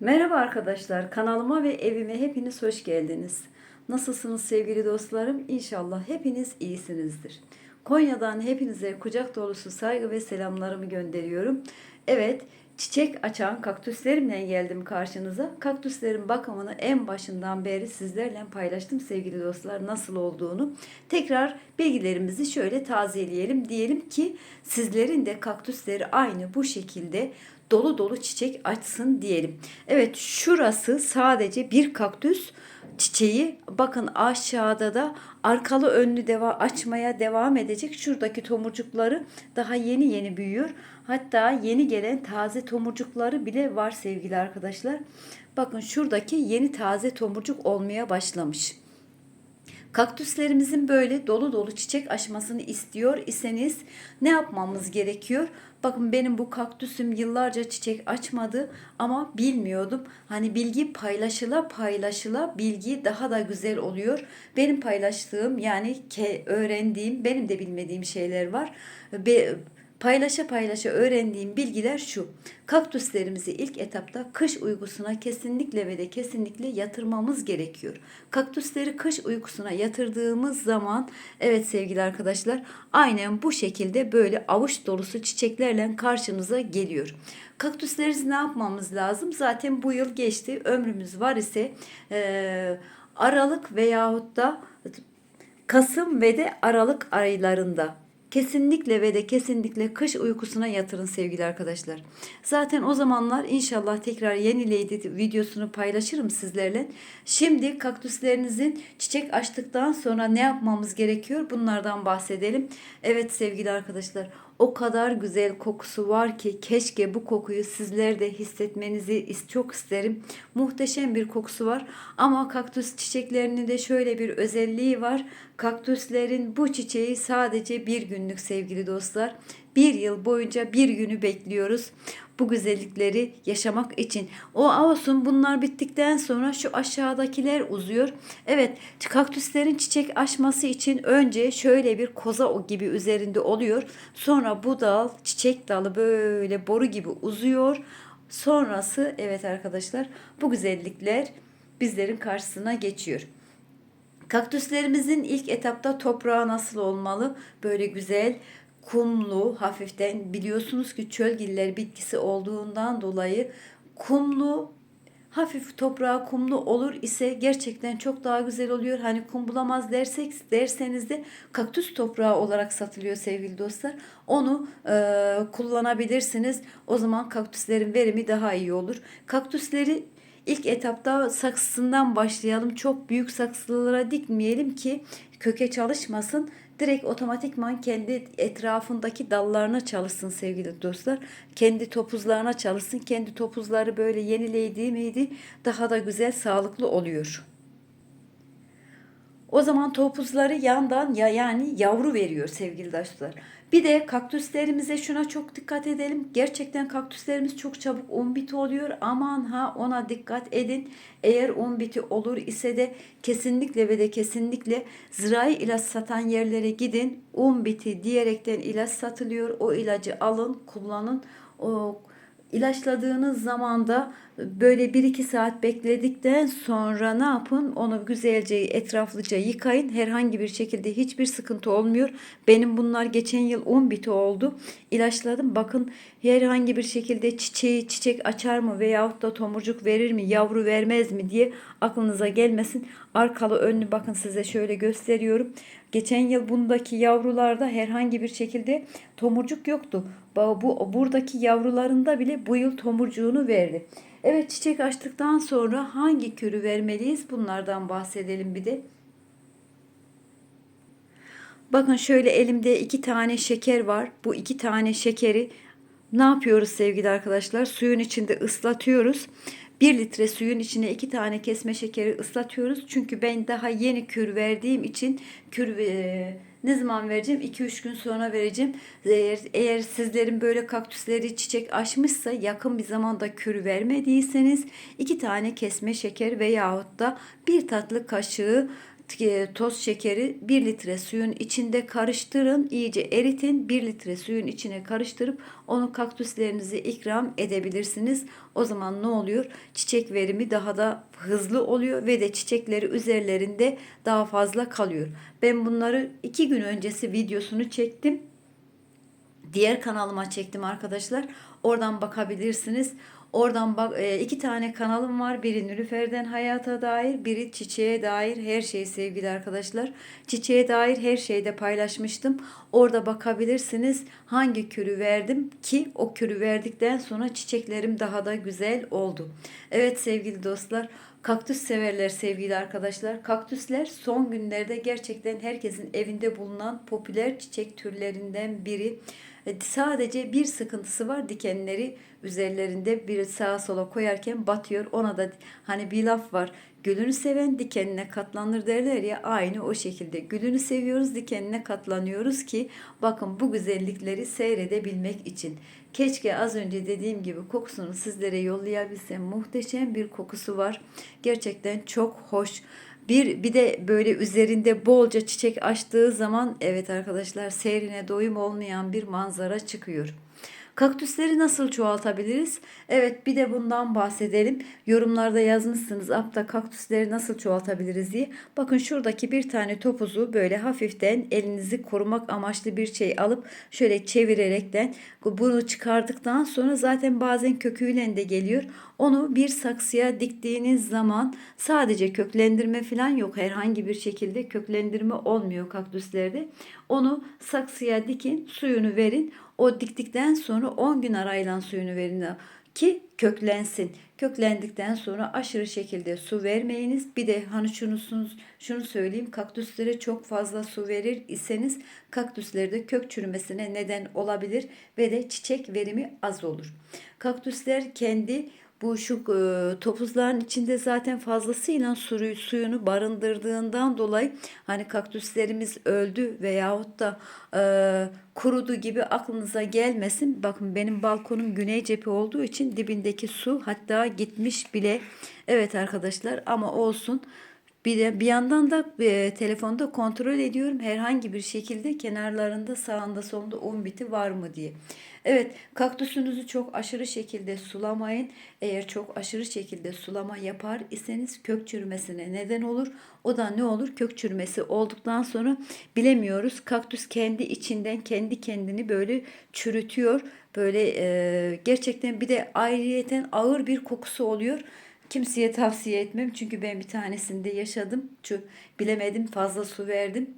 Merhaba arkadaşlar, kanalıma ve evime hepiniz hoş geldiniz. Nasılsınız sevgili dostlarım? İnşallah hepiniz iyisinizdir. Konya'dan hepinize kucak dolusu saygı ve selamlarımı gönderiyorum. Evet, çiçek açan kaktüslerimle geldim karşınıza. Kaktüslerin bakımını en başından beri sizlerle paylaştım sevgili dostlar nasıl olduğunu. Tekrar bilgilerimizi şöyle tazeleyelim. Diyelim ki sizlerin de kaktüsleri aynı bu şekilde dolu dolu çiçek açsın diyelim. Evet şurası sadece bir kaktüs çiçeği bakın aşağıda da arkalı önlü deva açmaya devam edecek. Şuradaki tomurcukları daha yeni yeni büyüyor. Hatta yeni gelen taze tomurcukları bile var sevgili arkadaşlar. Bakın şuradaki yeni taze tomurcuk olmaya başlamış. Kaktüslerimizin böyle dolu dolu çiçek açmasını istiyor iseniz ne yapmamız gerekiyor? Bakın benim bu kaktüsüm yıllarca çiçek açmadı ama bilmiyordum. Hani bilgi paylaşıla paylaşıla bilgi daha da güzel oluyor. Benim paylaştığım yani öğrendiğim benim de bilmediğim şeyler var. Be, Paylaşa paylaşa öğrendiğim bilgiler şu. Kaktüslerimizi ilk etapta kış uykusuna kesinlikle ve de kesinlikle yatırmamız gerekiyor. Kaktüsleri kış uykusuna yatırdığımız zaman evet sevgili arkadaşlar aynen bu şekilde böyle avuç dolusu çiçeklerle karşınıza geliyor. Kaktüslerimizi ne yapmamız lazım? Zaten bu yıl geçti. Ömrümüz var ise e, Aralık veyahut da Kasım ve de Aralık aylarında Kesinlikle ve de kesinlikle kış uykusuna yatırın sevgili arkadaşlar. Zaten o zamanlar inşallah tekrar yeni lady videosunu paylaşırım sizlerle. Şimdi kaktüslerinizin çiçek açtıktan sonra ne yapmamız gerekiyor bunlardan bahsedelim. Evet sevgili arkadaşlar o kadar güzel kokusu var ki keşke bu kokuyu sizler de hissetmenizi çok isterim. Muhteşem bir kokusu var ama kaktüs çiçeklerinin de şöyle bir özelliği var. Kaktüslerin bu çiçeği sadece bir günlük sevgili dostlar. Bir yıl boyunca bir günü bekliyoruz bu güzellikleri yaşamak için. O olsun bunlar bittikten sonra şu aşağıdakiler uzuyor. Evet kaktüslerin çiçek açması için önce şöyle bir koza gibi üzerinde oluyor. Sonra bu dal çiçek dalı böyle boru gibi uzuyor. Sonrası evet arkadaşlar bu güzellikler bizlerin karşısına geçiyor. Kaktüslerimizin ilk etapta toprağı nasıl olmalı? Böyle güzel, kumlu, hafiften biliyorsunuz ki çölgiller bitkisi olduğundan dolayı kumlu hafif toprağı kumlu olur ise gerçekten çok daha güzel oluyor. Hani kum bulamaz dersek derseniz de kaktüs toprağı olarak satılıyor sevgili dostlar. Onu e, kullanabilirsiniz. O zaman kaktüslerin verimi daha iyi olur. Kaktüsleri İlk etapta saksısından başlayalım. Çok büyük saksılara dikmeyelim ki köke çalışmasın. Direkt otomatikman kendi etrafındaki dallarına çalışsın sevgili dostlar. Kendi topuzlarına çalışsın. Kendi topuzları böyle yenileydi miydi daha da güzel sağlıklı oluyor. O zaman topuzları yandan ya yani yavru veriyor sevgili dostlar. Bir de kaktüslerimize şuna çok dikkat edelim. Gerçekten kaktüslerimiz çok çabuk un biti oluyor. Aman ha ona dikkat edin. Eğer un biti olur ise de kesinlikle ve de kesinlikle zirai ilaç satan yerlere gidin. Un biti diyerekten ilaç satılıyor. O ilacı alın, kullanın. O ilaçladığınız zaman da böyle 1-2 saat bekledikten sonra ne yapın? Onu güzelce etraflıca yıkayın. Herhangi bir şekilde hiçbir sıkıntı olmuyor. Benim bunlar geçen yıl 10 biti oldu. İlaçladım. Bakın herhangi bir şekilde çiçeği çiçek açar mı veyahut da tomurcuk verir mi, yavru vermez mi diye aklınıza gelmesin. Arkalı önlü bakın size şöyle gösteriyorum. Geçen yıl bundaki yavrularda herhangi bir şekilde tomurcuk yoktu. Bu buradaki yavrularında bile bu yıl tomurcuğunu verdi. Evet çiçek açtıktan sonra hangi kürü vermeliyiz? Bunlardan bahsedelim bir de. Bakın şöyle elimde iki tane şeker var. Bu iki tane şekeri ne yapıyoruz sevgili arkadaşlar? Suyun içinde ıslatıyoruz. 1 litre suyun içine 2 tane kesme şekeri ıslatıyoruz. Çünkü ben daha yeni kür verdiğim için kür e, ne zaman vereceğim? 2-3 gün sonra vereceğim. Eğer, eğer sizlerin böyle kaktüsleri çiçek açmışsa yakın bir zamanda kür vermediyseniz 2 tane kesme şeker veyahut da bir tatlı kaşığı toz şekeri 1 litre suyun içinde karıştırın. iyice eritin. 1 litre suyun içine karıştırıp onu kaktüslerinize ikram edebilirsiniz. O zaman ne oluyor? Çiçek verimi daha da hızlı oluyor ve de çiçekleri üzerlerinde daha fazla kalıyor. Ben bunları 2 gün öncesi videosunu çektim. Diğer kanalıma çektim arkadaşlar. Oradan bakabilirsiniz. Oradan bak e, iki tane kanalım var. Biri Nülüfer'den hayata dair, biri çiçeğe dair her şey sevgili arkadaşlar. Çiçeğe dair her şeyde paylaşmıştım. Orada bakabilirsiniz hangi kürü verdim ki o kürü verdikten sonra çiçeklerim daha da güzel oldu. Evet sevgili dostlar, kaktüs severler sevgili arkadaşlar. Kaktüsler son günlerde gerçekten herkesin evinde bulunan popüler çiçek türlerinden biri. E, Sadece bir sıkıntısı var dikenleri üzerlerinde bir sağa sola koyarken batıyor. Ona da hani bir laf var. Gülünü seven dikenine katlanır derler ya aynı o şekilde. Gülünü seviyoruz dikenine katlanıyoruz ki bakın bu güzellikleri seyredebilmek için. Keşke az önce dediğim gibi kokusunu sizlere yollayabilsem. Muhteşem bir kokusu var. Gerçekten çok hoş. Bir, bir de böyle üzerinde bolca çiçek açtığı zaman evet arkadaşlar seyrine doyum olmayan bir manzara çıkıyor. Kaktüsleri nasıl çoğaltabiliriz? Evet bir de bundan bahsedelim. Yorumlarda yazmışsınız apta kaktüsleri nasıl çoğaltabiliriz diye. Bakın şuradaki bir tane topuzu böyle hafiften elinizi korumak amaçlı bir şey alıp şöyle çevirerekten bunu çıkardıktan sonra zaten bazen köküyle de geliyor. Onu bir saksıya diktiğiniz zaman sadece köklendirme falan yok. Herhangi bir şekilde köklendirme olmuyor kaktüslerde. Onu saksıya dikin, suyunu verin. O diktikten sonra 10 gün arayla suyunu verin ki köklensin. Köklendikten sonra aşırı şekilde su vermeyiniz. Bir de hani şunu, şunu söyleyeyim kaktüslere çok fazla su verir iseniz kaktüslerde kök çürümesine neden olabilir ve de çiçek verimi az olur. Kaktüsler kendi bu şu e, topuzların içinde zaten fazlasıyla suyu, suyunu barındırdığından dolayı hani kaktüslerimiz öldü veyahut da e, kurudu gibi aklınıza gelmesin. Bakın benim balkonum güney cephe olduğu için dibindeki su hatta gitmiş bile. Evet arkadaşlar ama olsun. Bir de bir yandan da e, telefonda kontrol ediyorum herhangi bir şekilde kenarlarında sağında solunda un biti var mı diye. Evet kaktüsünüzü çok aşırı şekilde sulamayın. Eğer çok aşırı şekilde sulama yapar iseniz kök çürümesine neden olur. O da ne olur? Kök çürümesi olduktan sonra bilemiyoruz. Kaktüs kendi içinden kendi kendini böyle çürütüyor. Böyle e, gerçekten bir de ayrıyeten ağır bir kokusu oluyor. Kimseye tavsiye etmem çünkü ben bir tanesinde yaşadım. Çünkü bilemedim fazla su verdim.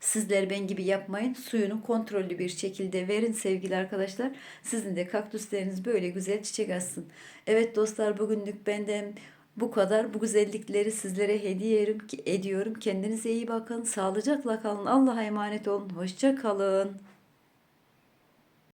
Sizler ben gibi yapmayın. Suyunu kontrollü bir şekilde verin sevgili arkadaşlar. Sizin de kaktüsleriniz böyle güzel çiçek açsın. Evet dostlar bugünlük benden bu kadar. Bu güzellikleri sizlere hediye ediyorum. Kendinize iyi bakın. Sağlıcakla kalın. Allah'a emanet olun. Hoşça kalın.